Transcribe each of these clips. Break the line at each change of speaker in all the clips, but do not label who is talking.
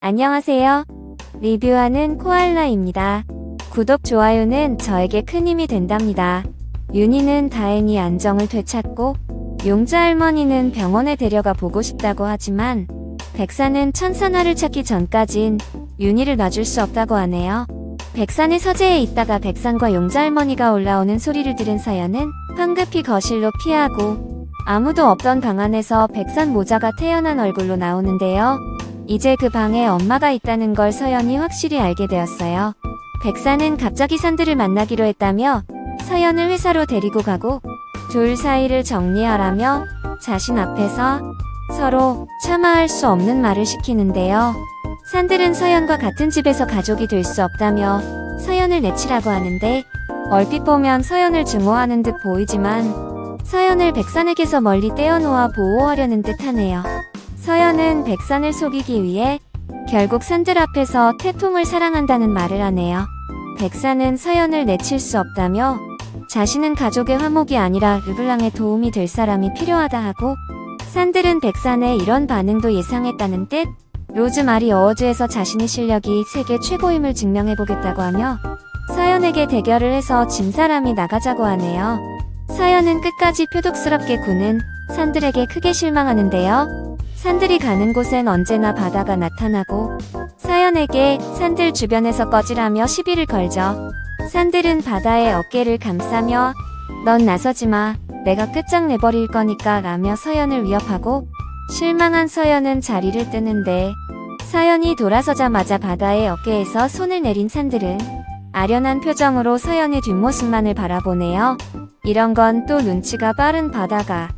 안녕하세요. 리뷰하는 코알라입니다. 구독, 좋아요는 저에게 큰 힘이 된답니다. 윤희는 다행히 안정을 되찾고 용자 할머니는 병원에 데려가 보고 싶다고 하지만 백사는 천사나를 찾기 전까진 윤희를 놔줄 수 없다고 하네요. 백산의 서재에 있다가 백산과 용자 할머니가 올라오는 소리를 들은 서연은 황급히 거실로 피하고 아무도 없던 방 안에서 백산 모자가 태어난 얼굴로 나오는데요. 이제 그 방에 엄마가 있다는 걸 서연이 확실히 알게 되었어요. 백사는 갑자기 산들을 만나기로 했다며 서연을 회사로 데리고 가고 둘 사이를 정리하라며 자신 앞에서 서로 참아할 수 없는 말을 시키는데요. 산들은 서연과 같은 집에서 가족이 될 수 없다며 서연을 내치라고 하는데 얼핏 보면 서연을 증오하는 듯 보이지만 서연을 백산에게서 멀리 떼어놓아 보호하려는 듯 하네요. 서연은 백산을 속이기 위해 결국 산들 앞에서 태풍을 사랑한다는 말을 하네요. 백산은 서연을 내칠 수 없다며 자신은 가족의 화목이 아니라 르블랑의 도움이 될 사람이 필요하다 하고 산들은 백산의 이런 반응도 예상했다는 뜻 로즈마리 어워즈에서 자신의 실력이 세계 최고임을 증명해보겠다고 하며 서연에게 대결을 해서 진 사람이 나가자고 하네요. 서연은 끝까지 표독스럽게 구는 산들에게 크게 실망하는데요. 산들이 가는 곳엔 언제나 바다가 나타나고 서연에게 산들 주변에서 꺼지라며 시비를 걸죠. 산들은 바다의 어깨를 감싸며 넌 나서지 마. 내가 끝장내버릴 거니까 라며 서연을 위협하고 실망한 서연은 자리를 뜨는데 서연이 돌아서자마자 바다의 어깨에서 손을 내린 산들은 아련한 표정으로 서연의 뒷모습만을 바라보네요. 이런 건 또 눈치가 빠른 바다가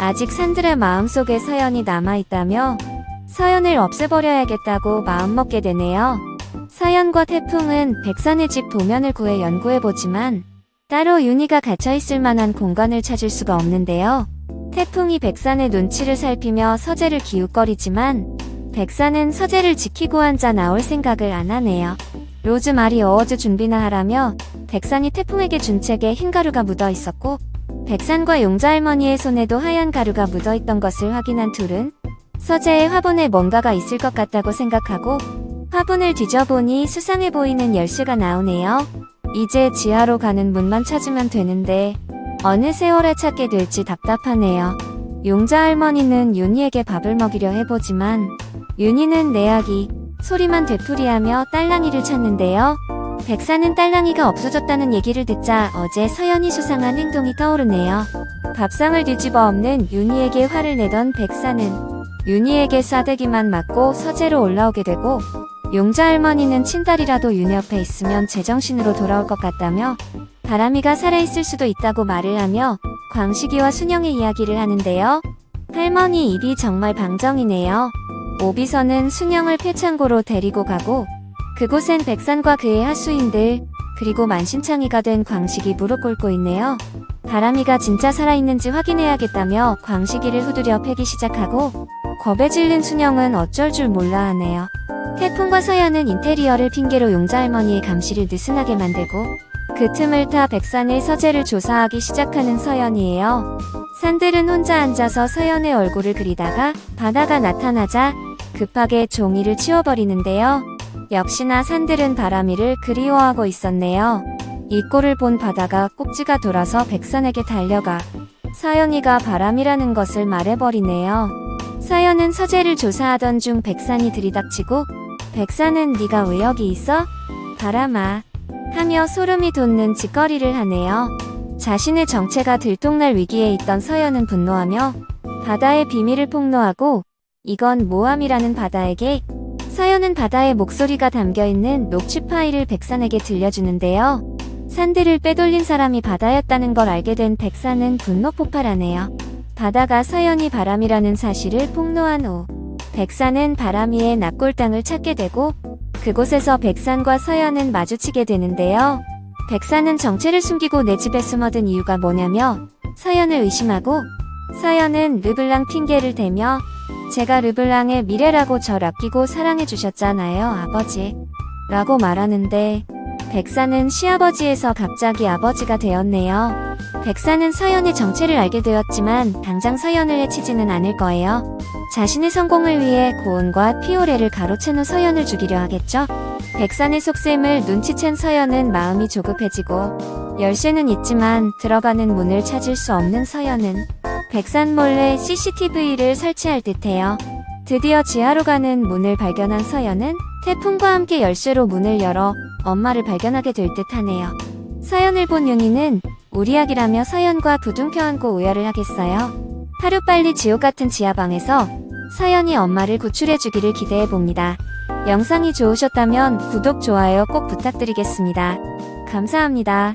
아직 산들의 마음속에 서연이 남아있다며 서연을 없애버려야겠다고 마음먹게 되네요. 서연과 태풍은 백산의 집 도면을 구해 연구해보지만 따로 윤희가 갇혀있을 만한 공간을 찾을 수가 없는데요. 태풍이 백산의 눈치를 살피며 서재를 기웃거리지만 백산은 서재를 지키고 앉아 나올 생각을 안 하네요. 로즈마리 어워즈 준비나 하라며 백산이 태풍에게 준 책에 흰 가루가 묻어 있었고 백산과 용자 할머니의 손에도 하얀 가루가 묻어 있던 것을 확인한 둘은 서재의 화분에 뭔가가 있을 것 같다고 생각하고 화분을 뒤져보니 수상해 보이는 열쇠가 나오네요. 이제 지하로 가는 문만 찾으면 되는데 어느 세월에 찾게 될지 답답하네요. 용자 할머니는 윤희에게 밥을 먹이려 해보지만 윤희는 내 아기 소리만 되풀이하며 딸랑이를 찾는데요. 백사는 딸랑이가 없어졌다는 얘기를 듣자 어제 서연이 수상한 행동이 떠오르네요. 밥상을 뒤집어 엎는 윤희에게 화를 내던 백사는 윤희에게 싸대기만 맞고 서재로 올라오게 되고 용자 할머니는 친딸이라도 윤희 옆에 있으면 제정신으로 돌아올 것 같다며 바람이가 살아있을 수도 있다고 말을 하며 광식이와 순영의 이야기를 하는데요. 할머니 입이 정말 방정이네요. 오비서는 순영을 폐창고로 데리고 가고 그곳엔 백산과 그의 하수인들 그리고 만신창이가 된 광식이 무릎 꿇고 있네요. 바람이가 진짜 살아있는지 확인해야겠다며 광식이를 후두려 패기 시작하고 겁에 질린 순영은 어쩔 줄 몰라 하네요. 태풍과 서연은 인테리어를 핑계로 용자 할머니의 감시를 느슨하게 만들고 그 틈을 타 백산의 서재를 조사하기 시작하는 서연이에요. 산들은 혼자 앉아서 서연의 얼굴을 그리다가 바다가 나타나자 급하게 종이를 치워버리는데요. 역시나 산들은 바람이를 그리워하고 있었네요. 이 꼴을 본 바다가 꼭지가 돌아서 백산에게 달려가 서연이가 바람이라는 것을 말해버리네요. 서연은 서재를 조사하던 중 백산이 들이닥치고 백산은 네가 왜 여기 있어? 바람아 하며 소름이 돋는 짓거리를 하네요. 자신의 정체가 들통날 위기에 있던 서연은 분노하며 바다의 비밀을 폭로하고 이건 모함이라는 바다에게 서연은 바다의 목소리가 담겨있는 녹취 파일을 백산에게 들려주는데요. 산들을 빼돌린 사람이 바다였다는 걸 알게 된 백산은 분노 폭발하네요. 바다가 서연이 바람이라는 사실을 폭로한 후 백산은 바람이의 납골당을 찾게 되고 그곳에서 백산과 서연은 마주치게 되는데요. 백산은 정체를 숨기고 내 집에 숨어든 이유가 뭐냐며 서연을 의심하고 서연은 르블랑 핑계를 대며 제가 르블랑의 미래라고 절 아끼고 사랑해 주셨잖아요, 아버지. 라고 말하는데 백사는 시아버지에서 갑자기 아버지가 되었네요. 백사는 서연의 정체를 알게 되었지만 당장 서연을 해치지는 않을 거예요. 자신의 성공을 위해 고은과 피오레를 가로챈 후 서연을 죽이려 하겠죠? 백산의 속셈을 눈치챈 서연은 마음이 조급해지고 열쇠는 있지만 들어가는 문을 찾을 수 없는 서연은 백산 몰래 CCTV를 설치할 듯해요. 드디어 지하로 가는 문을 발견한 서연은 태풍과 함께 열쇠로 문을 열어 엄마를 발견하게 될 듯하네요. 서연을 본 윤희는 우리약이라며 서연과 부둥켜 안고 우열을 하겠어요. 하루빨리 지옥 같은 지하방에서 서연이 엄마를 구출해주기를 기대해봅니다. 영상이 좋으셨다면 구독, 좋아요 꼭 부탁드리겠습니다. 감사합니다.